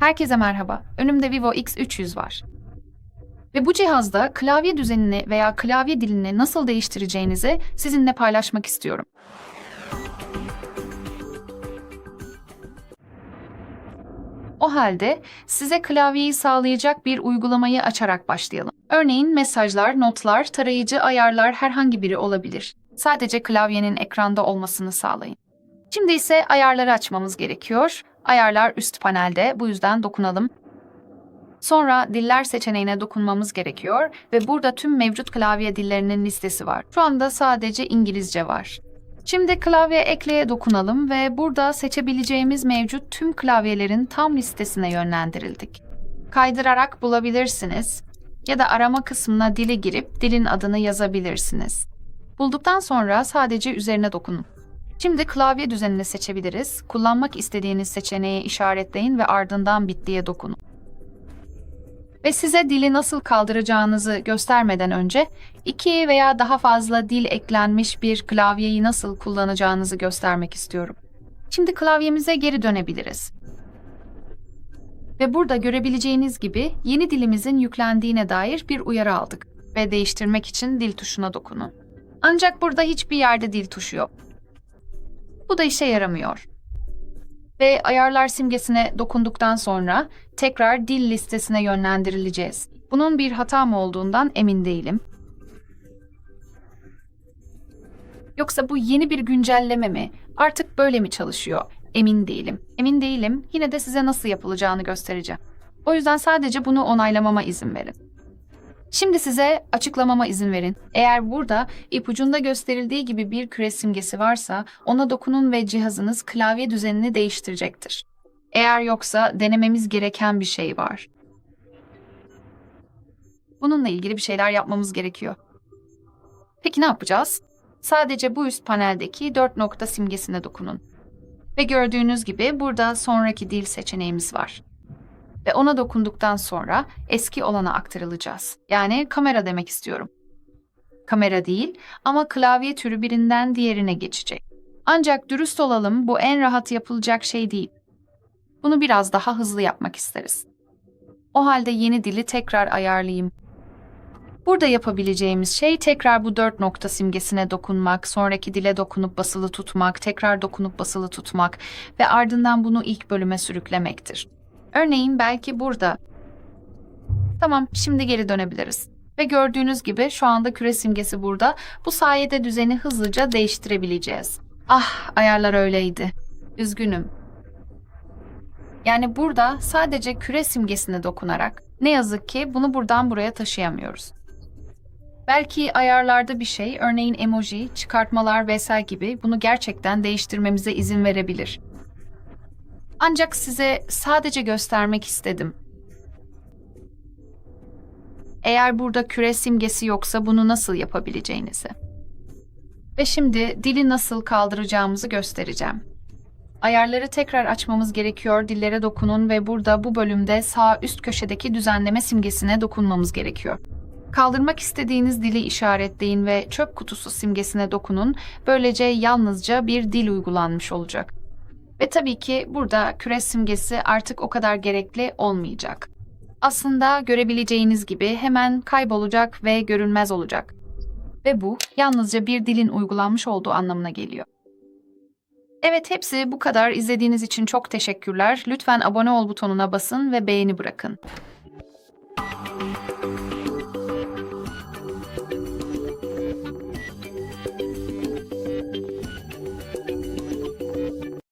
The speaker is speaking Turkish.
Herkese merhaba. Önümde Vivo X300 var. Ve bu cihazda klavye düzenini veya klavye dilini nasıl değiştireceğinizi sizinle paylaşmak istiyorum. O halde size klavyeyi sağlayacak bir uygulamayı açarak başlayalım. Örneğin mesajlar, notlar, tarayıcı, ayarlar herhangi biri olabilir. Sadece klavyenin ekranda olmasını sağlayın. Şimdi ise ayarları açmamız gerekiyor. Ayarlar üst panelde, bu yüzden dokunalım. Sonra diller seçeneğine dokunmamız gerekiyor ve burada tüm mevcut klavye dillerinin listesi var. Şu anda sadece İngilizce var. Şimdi klavye ekleye dokunalım ve burada seçebileceğimiz mevcut tüm klavyelerin tam listesine yönlendirildik. Kaydırarak bulabilirsiniz ya da arama kısmına dili girip dilin adını yazabilirsiniz. Bulduktan sonra sadece üzerine dokunun. Şimdi klavye düzenini seçebiliriz. Kullanmak istediğiniz seçeneği işaretleyin ve ardından bittiye dokunun. Ve size dili nasıl kaldıracağınızı göstermeden önce iki veya daha fazla dil eklenmiş bir klavyeyi nasıl kullanacağınızı göstermek istiyorum. Şimdi klavyemize geri dönebiliriz. Ve burada görebileceğiniz gibi yeni dilimizin yüklendiğine dair bir uyarı aldık ve değiştirmek için dil tuşuna dokunun. Ancak burada hiçbir yerde dil tuşu yok. Bu da işe yaramıyor. Ve ayarlar simgesine dokunduktan sonra tekrar dil listesine yönlendirileceğiz. Bunun bir hata mı olduğundan emin değilim. Yoksa bu yeni bir güncelleme mi? Artık böyle mi çalışıyor? Emin değilim. Emin değilim. Yine de size nasıl yapılacağını göstereceğim. O yüzden sadece bunu onaylamama izin verin. Şimdi size açıklamama izin verin. Eğer burada ipucunda gösterildiği gibi bir küre simgesi varsa ona dokunun ve cihazınız klavye düzenini değiştirecektir. Eğer yoksa denememiz gereken bir şey var. Bununla ilgili bir şeyler yapmamız gerekiyor. Peki ne yapacağız? Sadece bu üst paneldeki dört nokta simgesine dokunun. Ve gördüğünüz gibi burada sonraki dil seçeneğimiz var ve ona dokunduktan sonra eski olana aktarılacağız. Yani kamera demek istiyorum. Kamera değil ama klavye türü birinden diğerine geçecek. Ancak dürüst olalım bu en rahat yapılacak şey değil. Bunu biraz daha hızlı yapmak isteriz. O halde yeni dili tekrar ayarlayayım. Burada yapabileceğimiz şey tekrar bu dört nokta simgesine dokunmak, sonraki dile dokunup basılı tutmak, tekrar dokunup basılı tutmak ve ardından bunu ilk bölüme sürüklemektir. Örneğin belki burada. Tamam, şimdi geri dönebiliriz. Ve gördüğünüz gibi şu anda küre simgesi burada. Bu sayede düzeni hızlıca değiştirebileceğiz. Ah, ayarlar öyleydi. Üzgünüm. Yani burada sadece küre simgesine dokunarak ne yazık ki bunu buradan buraya taşıyamıyoruz. Belki ayarlarda bir şey, örneğin emoji, çıkartmalar vesaire gibi bunu gerçekten değiştirmemize izin verebilir. Ancak size sadece göstermek istedim. Eğer burada küre simgesi yoksa bunu nasıl yapabileceğinizi. Ve şimdi dili nasıl kaldıracağımızı göstereceğim. Ayarları tekrar açmamız gerekiyor. Dillere dokunun ve burada bu bölümde sağ üst köşedeki düzenleme simgesine dokunmamız gerekiyor. Kaldırmak istediğiniz dili işaretleyin ve çöp kutusu simgesine dokunun. Böylece yalnızca bir dil uygulanmış olacak. Ve tabii ki burada küre simgesi artık o kadar gerekli olmayacak. Aslında görebileceğiniz gibi hemen kaybolacak ve görünmez olacak. Ve bu yalnızca bir dilin uygulanmış olduğu anlamına geliyor. Evet hepsi bu kadar. İzlediğiniz için çok teşekkürler. Lütfen abone ol butonuna basın ve beğeni bırakın.